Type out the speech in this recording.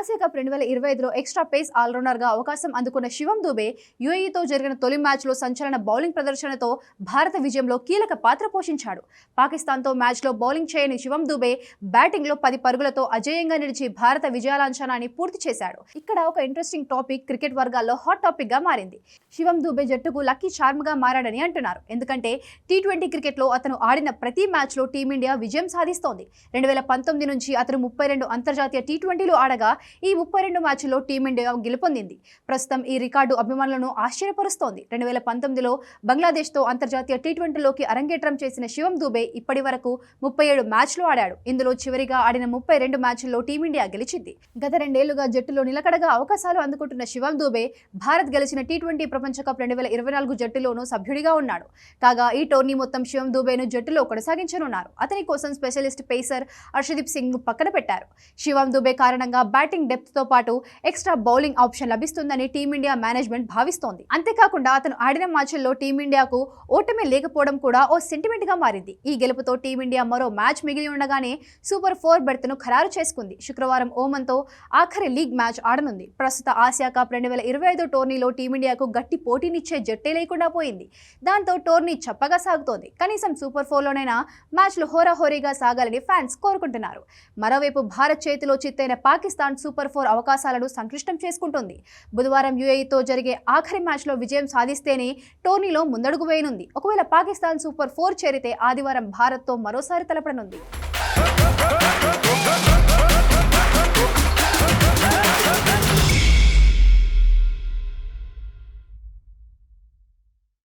Asia cup రెండు వేల ఇరవై ఐదులో ఎక్స్ట్రా పేస్ ఆల్రౌండర్గా అవకాశం అందుకున్న శివం దుబే యుఏఈతో జరిగిన తొలి మ్యాచ్లో సంచలన బౌలింగ్ ప్రదర్శనతో భారత విజయంలో కీలక పాత్ర పోషించాడు. పాకిస్తాన్తో మ్యాచ్లో బౌలింగ్ చేయని శివం దుబే బ్యాటింగ్లో పది పరుగులతో అజేయంగా నిలిచి భారత విజయాలాంఛనాన్ని పూర్తి చేశాడు. ఇక్కడ ఒక ఇంట్రెస్టింగ్ టాపిక్ క్రికెట్ వర్గాల్లో హాట్ టాపిక్గా మారింది. శివం దుబే జట్టుకు లక్కీ చార్మ్గా మారాడని అంటున్నారు. ఎందుకంటే టీ ట్వంటీ క్రికెట్లో అతను ఆడిన ప్రతి మ్యాచ్లో టీమిండియా విజయం సాధిస్తోంది. రెండు వేల పంతొమ్మిది నుంచి అతను ముప్పై రెండు అంతర్జాతీయ టీ ట్వంటీలు ఆడగా ఈ ముప్పై రెండు మ్యాచ్లో టీమిండియా గెలుపొందింది. ప్రస్తుతం ఈ రికార్డు అభిమానులను ఆశ్చర్యపరుస్తోంది. రెండు వేల పంతొమ్మిదిలో బంగ్లాదేశ్తో అంతర్జాతీయ టీ ట్వంటీలోకి అరంగేట్రం చేసిన శివం దుబే ఇప్పటి వరకు ముప్పై ఏడు మ్యాచ్లు ఆడాడు. ఇందులో చివరిగా ఆడిన ముప్పై రెండు మ్యాచ్ల్లో టీమిండియా గెలిచింది. గత రెండేళ్ళుగా జట్టులో నిలకడగా అవకాశాలు అందుకుంటున్న శివం దుబే భారత్ గెలిచిన టీ ట్వంటీ ప్రపంచ కప్ రెండు వేల ఇరవై నాలుగు జట్టులోనూ సభ్యుడిగా ఉన్నాడు. కాగా ఈ టోర్నీ మొత్తం శివం దుబేను జట్టులో కొనసాగించనున్నారు. అతని కోసం స్పెషలిస్ట్ పేసర్ హర్షదీప్ సింగ్ పక్కన పెట్టారు. శివం దుబే కారణంగా బ్యాటింగ్ డెప్త్తో పాటు ఎక్స్ట్రా బౌలింగ్ ఆప్షన్ లభిస్తుందని టీమిండియా మేనేజ్మెంట్ భావిస్తోంది. అంతేకాకుండా అతను ఆడిన మ్యాచ్ల్లో టీమిండియాకు ఓటమి లేకపోవడం కూడా ఓ సెంటిమెంట్గా మారింది. ఈ గెలుపుతో టీమిండియా మరో మ్యాచ్ మిగిలి ఉండగానే సూపర్ ఫోర్ బెర్త్ను ఖరారు చేసుకుంది. శుక్రవారం ఓమన్తో ఆఖరి లీగ్ మ్యాచ్ ఆడనుంది. ప్రస్తుత ఆసియా కప్ రెండు వేల ఇరవై ఐదు టోర్నీలో టీమిండియాకు గట్టి పోటీనిచ్చే జట్టే లేకుండా పోయింది. దాంతో టోర్నీ చప్పగా సాగుతోంది. కనీసం సూపర్ ఫోర్లోనైనా మ్యాచ్లు హోరాహోరీగా సాగాలని ఫ్యాన్స్ కోరుకుంటున్నారు. మరోవైపు భారత్ చేతిలో చిత్తైన పాకిస్తాన్ సూపర్ ఫోర్ అవకాశాలను సంక్లిష్టం చేసుకుంటుంది. బుధవారం యుఏఈతో జరిగే ఆఖరి మ్యాచ్లో విజయం సాధిస్తేనే టోర్నీలో ముందడుగు వేయనుంది. ఒకవేళ పాకిస్తాన్ సూపర్ ఫోర్ చేరితే ఆదివారం భారత్తో మరోసారి తలపడనుంది.